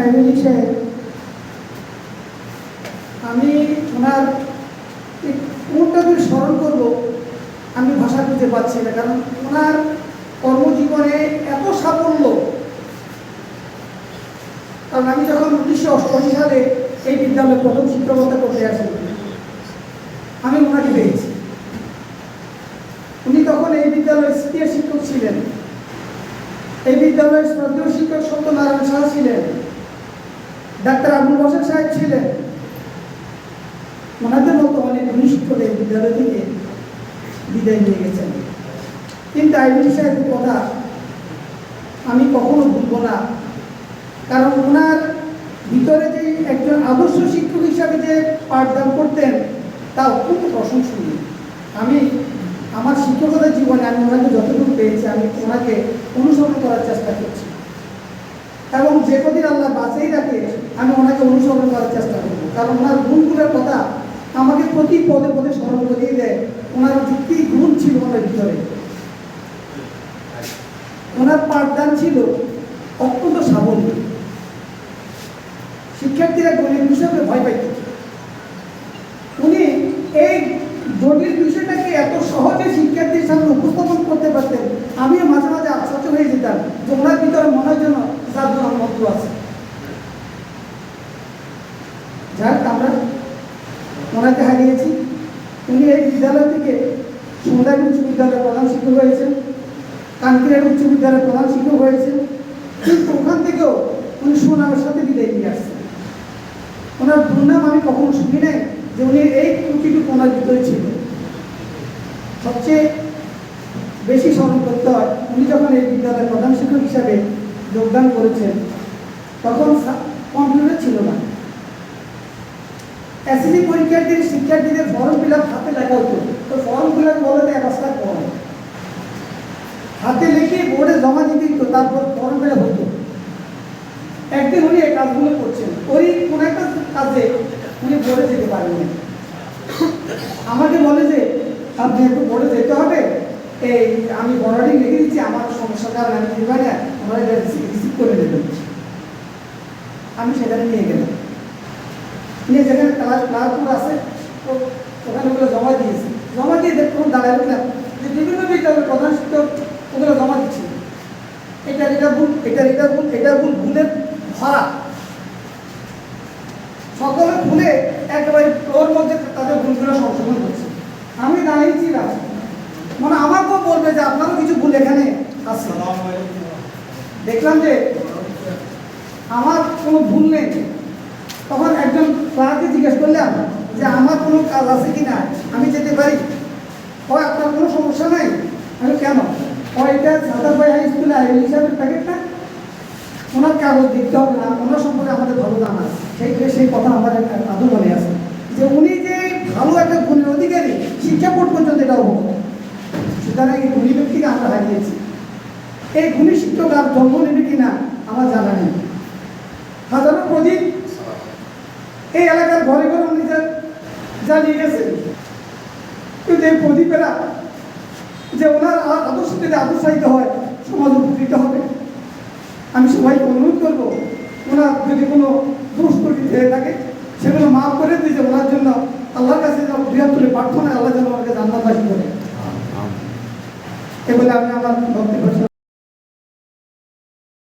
আইনি সাহেব আমি ওনার কোনটা করে স্মরণ করব, আমি ভাষা খুঁজে পাচ্ছি না, কারণ ওনার কর্মজীবনে এত সাফল্য। কারণ আমি যখন উনিশশো অষ্টআশি সালে এই বিদ্যালয়ে প্রথম শিক্ষকতা করতে আসি, আমি ওনাকে পেয়েছি উনি তখন এই বিদ্যালয়ের তৃতীয় শিক্ষক ছিলেন। এই বিদ্যালয়ের শ্রদ্ধেয় শিক্ষক ছিলেন ডাক্তার আবুল বসর সাহেব ছিলেন। ওনাদের মতো অনেক শিক্ষক এই বিদ্যালয় থেকে বিদায় নিয়ে গেছেন। কিন্তু আইবুল সাহেবের কথা আমি কখনো ভুলব না। কারণ ওনার ভিতরে যে একজন আদর্শ শিক্ষক হিসাবে যে পাঠদান করতেন, তা অত্যন্ত প্রশংসনীয়। আমি, আমার শিক্ষকতার জীবনে আমি ওনাকে যতটুকু পেয়েছি, আমি ওনাকে অনুসরণ করার চেষ্টা করছি। এবং যে কদিন আল্লাহ বাঁচিয়ে রাখে, আমি ওনাকে অনুসরণ করার চেষ্টা করব। কারণ ওনার গুণগুলোর কথা আমাকে প্রতি পদে পদে স্মরণ করিয়ে দেয়। ওনার যে কী গুণ ছিল ওনার ভিতরে। ওনার পাঠদান ছিল অত্যন্ত সাবলীল। শিক্ষার্থীরা গণিত বিষয়কে ভয় পাইত। উনি এই জটিল বিষয়টাকে এত সহজে শিক্ষার্থীর সামনে উপস্থাপন করতে পারতেন, আমিও মাঝে মাঝে আশ্চর্য হয়ে যেতাম যে ওনার ভিতরে মনে হয় যেন জাদুর মন্ত্র আছে যাক আমরা ওনাকে হারিয়েছি। উনি এই বিদ্যালয় থেকে সন্ধ্যায় উচ্চ বিদ্যালয়ের প্রধান শিক্ষক হয়েছেন কানকিরের উচ্চ বিদ্যালয়ের প্রধান শিক্ষক হয়েছেন কিন্তু ওখান থেকেও উনি সুনামের সাথে বিদায় নিয়ে আসছেন। ওনার দুর্নাম আমি কখনো শুনি নাই যে উনি এই ত্রুটিটুকু ওনার ভিতরে ছিল। সবচেয়ে বেশি স্মরণ করতে হয়, উনি যখন এই বিদ্যালয়ের প্রধান শিক্ষক হিসাবে যোগদান করেছেন, তখন কম্পিউটার ছিল না। এসএসসি পরীক্ষার্থীর শিক্ষার্থীদের ফর্ম ফিল আপ হাতে লেখা হতো। তো ফর্ম ফিল আপ বলে এক বস্তা ফর্ম হাতে লিখে বোর্ডে জমা দিতে দিত তারপর ফর্ম ফিল আপ হতো। একদিন উনি এই কাজগুলো করছেন। ওই কোনো একটা কাজে উনি বোর্ডে যেতে পারেননি আমাকে বলে যে, আপনি একটু বোর্ডে যেতে হবে। এই আমি বড়াটি লিখে দিচ্ছি, আমার সমস্যার কারণে আমি যেতে পারি না। রিসিভ করে দেবেন। আমি সেখানে নিয়ে গেলাম। নিয়ে যেখানে ক্লাস ক্লাসগুলো আছে ওখানে ওগুলো জমা দিয়েছি। জমা দিয়ে দেখুন দাঁড়ায় উঠলাম যে বিভিন্ন বিদ্যালয়ের প্রধান শিক্ষক ওগুলো জমা দিচ্ছি। এটা এটা ভুল, এটা এটা ভুল এটা ভুল, ভুলের ভরা সকলে ভুলে একেবারে ওর মধ্যে তাদের ভুলগুলো সংশোধন করছে। আমি দাঁড়িয়েছি দাঁড়িয়েছিলাম মানে আমাকেও বলবে যে আপনারও কিছু ভুল এখানে আছে। দেখলাম যে আমার কোনো ভুল নেই। তখন একজন ক্লার্ককে জিজ্ঞেস করলাম যে, আমার কোনো কাজ আছে কি না? আমি যেতে পারি? হয় আপনার কোনো সমস্যা নাই? আমি কেন? হয় এটা সাদারবাই হাই স্কুলে আইডি হিসাবের প্যাকেটটা ওনার কাগজ দেখতে হবে না ওনার সম্পর্কে আমাদের ভালো জানা সেই সেই কথা আমার একটা আদৌ মনে আছে। যে, উনি যে ভালো একটা গুণের অধিকারী, শিক্ষা বোর্ড পর্যন্ত এটা অবগত। সুতরাং এই গুণী ব্যক্তিকে আমরা হারিয়েছি। এই গুণী শিক্ষক আর জন্ম নেবে কিনা আমার জানা নেই হাজারো প্রদীপ এই এলাকার ঘরে ঘরে উনি যা জ্বালিয়ে গেছেন। কিন্তু এই প্রদীপেরা যে ওনার আদর্শ যদি আদর্শায়িত হয় সমাজ উপকৃত হবে। আমি সবাইকে অনুরোধ করব ওনার যদি কোনো দোষ ত্রুটি হয়ে থাকে সেগুলো মাফ করে দিয়ে যে ওনার জন্য আল্লাহর কাছে যেন বৃহত্তরে প্রার্থনা আল্লাহ যেন ওনাকে জান্নাতবাসী করে। এ বলে আমি আমার শেষ